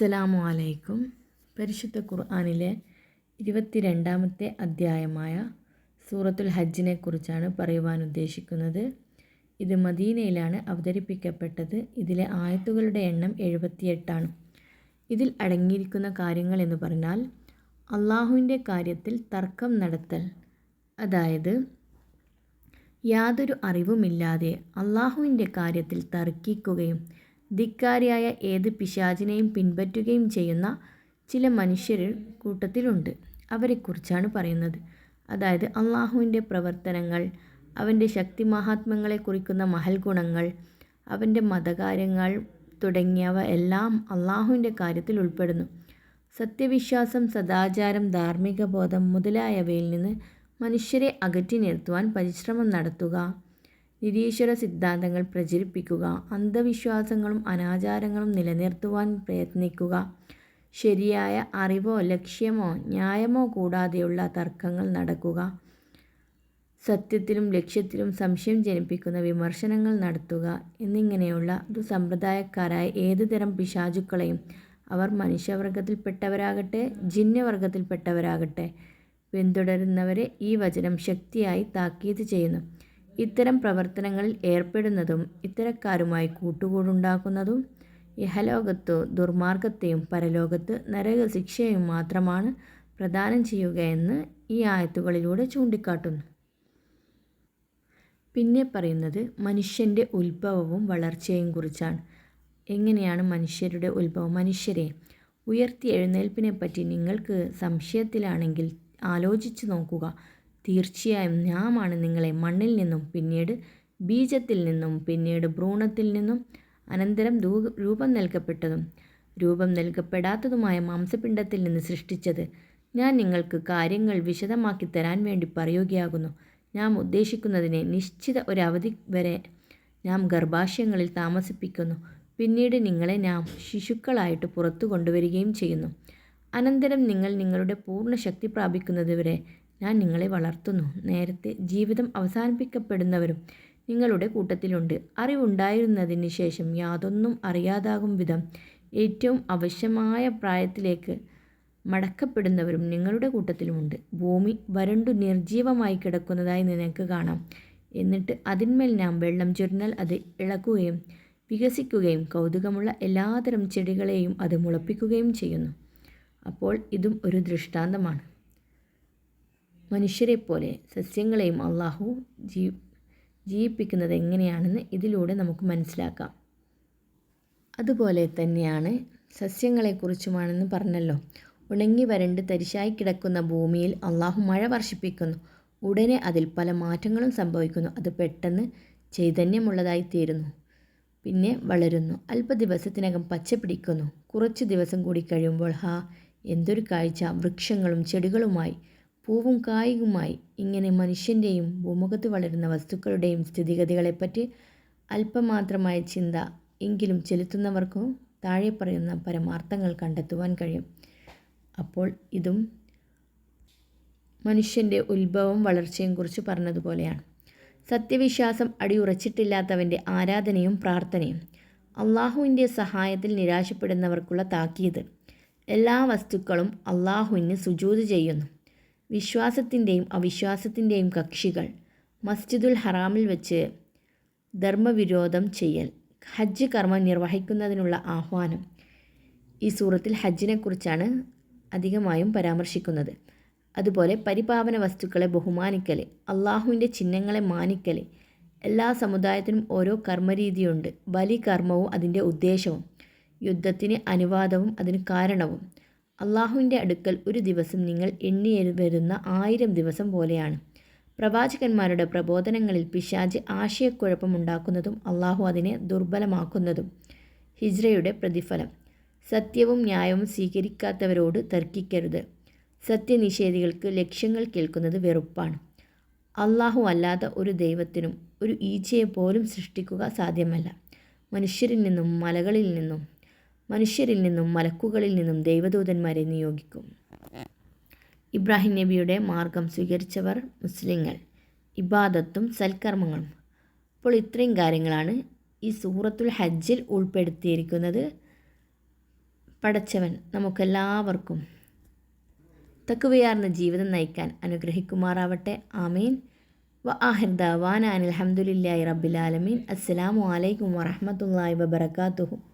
അസ്സലാമു അലൈക്കും പരിശുദ്ധ ഖുർആനിലെ ഇരുപത്തിരണ്ടാമത്തെ അധ്യായമായ സൂറത്തുൽ ഹജ്ജിനെ കുറിച്ചാണ് പറയുവാൻ ഉദ്ദേശിക്കുന്നത്. ഇത് മദീനയിലാണ് അവതരിപ്പിക്കപ്പെട്ടത്. ഇതിലെ ആയത്തുകളുടെ എണ്ണം എഴുപത്തിയെട്ടാണ്. ഇതിൽ അടങ്ങിയിരിക്കുന്ന കാര്യങ്ങൾ എന്ന് പറഞ്ഞാൽ അള്ളാഹുവിന്റെ കാര്യത്തിൽ തർക്കം നടത്തൽ. അതായത് യാതൊരു അറിവുമില്ലാതെ അള്ളാഹുവിന്റെ കാര്യത്തിൽ തർക്കിക്കുകയും ധിക്കാരിയായ ഏത് പിശാചിനെയും പിൻപറ്റുകയും ചെയ്യുന്ന ചില മനുഷ്യർ കൂട്ടത്തിലുണ്ട്. അവരെക്കുറിച്ചാണ് പറയുന്നത്. അതായത് അള്ളാഹുവിന്റെ പ്രവർത്തനങ്ങൾ അവന്റെ ശക്തി മഹാത്മ്യങ്ങളെ കുറിക്കുന്ന മഹൽ ഗുണങ്ങൾ അവന്റെ മതകാര്യങ്ങൾ തുടങ്ങിയവ എല്ലാം അള്ളാഹുവിന്റെ കാര്യത്തിൽ ഉൾപ്പെടുന്നു. സത്യവിശ്വാസം സദാചാരം ധാർമ്മിക ബോധം മുതലായവയിൽ നിന്ന് മനുഷ്യരെ അകറ്റി നിർത്തുവാൻ പരിശ്രമം നടത്തുക നിരീശ്വര സിദ്ധാന്തങ്ങൾ പ്രചരിപ്പിക്കുക അന്ധവിശ്വാസങ്ങളും അനാചാരങ്ങളും നിലനിർത്തുവാൻ പ്രയത്നിക്കുക. ശരിയായ അറിവോ ലക്ഷ്യമോ ന്യായമോ കൂടാതെയുള്ള തർക്കങ്ങൾ നടക്കുക. സത്യത്തിലും ലക്ഷ്യത്തിലും സംശയം ജനിപ്പിക്കുന്ന വിമർശനങ്ങൾ നടത്തുക എന്നിങ്ങനെയുള്ള ദുസമ്പ്രദായക്കാരായ ഏതു തരം പിശാചുക്കളെയും അവർ മനുഷ്യവർഗത്തിൽപ്പെട്ടവരാകട്ടെ ജിന്നവർഗത്തിൽപ്പെട്ടവരാകട്ടെ പിന്തുടരുന്നവരെ ഈ വചനം ശക്തിയായി താക്കീത് ചെയ്യുന്നു. ഇത്തരം പ്രവർത്തനങ്ങളിൽ ഏർപ്പെടുന്നതും ഇത്തരക്കാരുമായി കൂട്ടുകൂടുണ്ടാക്കുന്നതും ഇഹലോകത്തു ദുർമാർഗത്തെയും പരലോകത്ത് നരകശിക്ഷയും മാത്രമാണ് പ്രദാനം ചെയ്യുകയെന്ന് ഈ ആയത്തുകളിലൂടെ ചൂണ്ടിക്കാട്ടുന്നു. പിന്നെ പറയുന്നത് മനുഷ്യന്റെ ഉത്ഭവവും വളർച്ചയും കുറിച്ചാണ്. എങ്ങനെയാണ് മനുഷ്യരുടെ ഉത്ഭവം? മനുഷ്യരെ ഉയർത്തി എഴുന്നേൽപ്പിനെപ്പറ്റി നിങ്ങൾക്ക് സംശയത്തിലാണെങ്കിൽ ആലോചിച്ചു നോക്കുക. തീർച്ചയായും ഞാമാണ് നിങ്ങളെ മണ്ണിൽ നിന്നും പിന്നീട് ബീജത്തിൽ നിന്നും പിന്നീട് ഭ്രൂണത്തിൽ നിന്നും അനന്തരം രൂപം നൽകപ്പെട്ടതും രൂപം നൽകപ്പെടാത്തതുമായ മാംസപിണ്ഡത്തിൽ നിന്ന് സൃഷ്ടിച്ചത് ഞാൻ നിങ്ങൾക്ക് കാര്യങ്ങൾ വിശദമാക്കി തരാൻ വേണ്ടി പറയുകയാകുന്നു. നാം ഉദ്ദേശിക്കുന്നതിനെ നിശ്ചിത ഒരവധി വരെ നാം ഗർഭാശയങ്ങളിൽ താമസിപ്പിക്കുന്നു. പിന്നീട് നിങ്ങളെ നാം ശിശുക്കളായിട്ട് പുറത്തു കൊണ്ടുവരികയും ചെയ്യുന്നു. അനന്തരം നിങ്ങൾ നിങ്ങളുടെ പൂർണ ശക്തി പ്രാപിക്കുന്നതുവരെ ഞാൻ നിങ്ങളെ വളർത്തുന്നു. നേരത്തെ ജീവിതം അവസാനിപ്പിക്കപ്പെടുന്നവരും നിങ്ങളുടെ കൂട്ടത്തിലുണ്ട്. അറിവുണ്ടായിരുന്നതിന് ശേഷം യാതൊന്നും അറിയാതാകും വിധം ഏറ്റവും ആവശ്യമായ പ്രായത്തിലേക്ക് മടക്കപ്പെടുന്നവരും നിങ്ങളുടെ കൂട്ടത്തിലുമുണ്ട്. ഭൂമി വരണ്ടു നിർജീവമായി കിടക്കുന്നതായി നിനക്ക് കാണാം. എന്നിട്ട് അതിന്മേൽ നാം വെള്ളം ചൊരിഞ്ഞാൽ അത് ഇളക്കുകയും വികസിക്കുകയും കൗതുകമുള്ള എല്ലാതരം ചെടികളെയും അത് മുളപ്പിക്കുകയും ചെയ്യുന്നു. അപ്പോൾ ഇതും ഒരു ദൃഷ്ടാന്തമാണ്. മനുഷ്യരെപ്പോലെ സസ്യങ്ങളെയും അള്ളാഹു ജീ ജീവിപ്പിക്കുന്നത് എങ്ങനെയാണെന്ന് ഇതിലൂടെ നമുക്ക് മനസ്സിലാക്കാം. അതുപോലെ തന്നെയാണ് സസ്യങ്ങളെക്കുറിച്ചുമാണെന്ന് പറഞ്ഞല്ലോ. ഉണങ്ങി വരണ്ട് തരിശായി കിടക്കുന്ന ഭൂമിയിൽ അള്ളാഹു മഴ വർഷിപ്പിക്കുന്നു. ഉടനെ അതിൽ പല മാറ്റങ്ങളും സംഭവിക്കുന്നു. അത് പെട്ടെന്ന് ചൈതന്യമുള്ളതായി തീരുന്നു. പിന്നെ വളരുന്നു. അല്പ ദിവസത്തിനകം പച്ച പിടിക്കുന്നു. കുറച്ച് ദിവസം കൂടി കഴിയുമ്പോൾ ഹാ എന്തൊരു കാഴ്ച. വൃക്ഷങ്ങളും ചെടികളുമായി പൂവും കായുമായി ഇങ്ങനെ മനുഷ്യന്റെയും ഭൂമുഖത്ത് വളരുന്ന വസ്തുക്കളുടെയും സ്ഥിതിഗതികളെപ്പറ്റി അല്പമാത്രമായ ചിന്ത എങ്കിലും ചെലുത്തുന്നവർക്കും താഴെ പറയുന്ന പരമാർത്ഥങ്ങൾ കണ്ടെത്തുവാൻ കഴിയും. അപ്പോൾ ഇതും മനുഷ്യന്റെ ഉത്ഭവം വളർച്ചയും കുറിച്ച് പറഞ്ഞതുപോലെയാണ്. സത്യവിശ്വാസം അടിയുറച്ചിട്ടില്ലാത്തവന്റെ ആരാധനയും പ്രാർത്ഥനയും അള്ളാഹുവിന്റെ സഹായത്തിൽ നിരാശപ്പെടുന്നവർക്കുള്ള താക്കീത്. എല്ലാ വസ്തുക്കളും അള്ളാഹുവിന് സുജൂത് ചെയ്യുന്നു. വിശ്വാസത്തിന്റെയും അവിശ്വാസത്തിന്റെയും കക്ഷികൾ മസ്ജിദുൽ ഹറാമിൽ വെച്ച് ധർമ്മവിരോധം ചെയ്യൽ ഹജ്ജ് കർമ്മം നിർവഹിക്കുന്നതിനുള്ള ആഹ്വാനം. ഈ സൂറത്തിൽ ഹജ്ജിനെക്കുറിച്ചാണ് അധികമായും പരാമർശിക്കുന്നത്. അതുപോലെ പരിപാവന വസ്തുക്കളെ ബഹുമാനിക്കൽ അള്ളാഹുവിന്റെ ചിഹ്നങ്ങളെ മാനിക്കൽ എല്ലാ സമുദായത്തിനും ഓരോ കർമ്മരീതിയുണ്ട്. ബലി കർമ്മവും അതിന്റെ ഉദ്ദേശവും യുദ്ധത്തിന് അനുവാദവും അതിന് കാരണവും. അള്ളാഹുവിന്റെ അടുക്കൽ ഒരു ദിവസം നിങ്ങൾ എണ്ണി വരുന്ന ആയിരം ദിവസം പോലെയാണ്. പ്രവാചകന്മാരുടെ പ്രബോധനങ്ങളിൽ പിശാജ് ആശയക്കുഴപ്പമുണ്ടാക്കുന്നതും അള്ളാഹു അതിനെ ദുർബലമാക്കുന്നതും. ഹിജ്രയുടെ പ്രതിഫലം. സത്യവും ന്യായവും സ്വീകരിക്കാത്തവരോട് തർക്കിക്കരുത്. സത്യനിഷേധികൾക്ക് ലക്ഷ്യങ്ങൾ കേൾക്കുന്നത് വെറുപ്പാണ്. അള്ളാഹു അല്ലാത്ത ഒരു ദൈവത്തിനും ഒരു ഈച്ചയെ പോലും സൃഷ്ടിക്കുക സാധ്യമല്ല. മനുഷ്യരിൽ നിന്നും മലകളിൽ നിന്നും മനുഷ്യരിൽ നിന്നും മലക്കുകളിൽ നിന്നും ദൈവദൂതന്മാരെ നിയോഗിക്കും. ഇബ്രാഹിം നബിയുടെ മാർഗം സ്വീകരിച്ചവർ മുസ്ലിങ്ങൾ. ഇബാദത്തും സൽക്കർമ്മങ്ങളും. അപ്പോൾ ഇത്രയും കാര്യങ്ങളാണ് ഈ സൂറത്തുൽ ഹജ്ജിൽ ഉൾപ്പെടുത്തിയിരിക്കുന്നത്. പടച്ചവൻ നമുക്കെല്ലാവർക്കും തക്കുവയാർന്ന ജീവിതം നയിക്കാൻ അനുഗ്രഹിക്കുമാറാവട്ടെ. ആമീൻ. വ ആഹിർ ദവാന അനിൽഹമുല്ലായി റബ്ബിലാലമീൻ അസ്സലാമു അലൈക്കും വറഹമത്തല്ലാ വബർക്കാത്തുഹു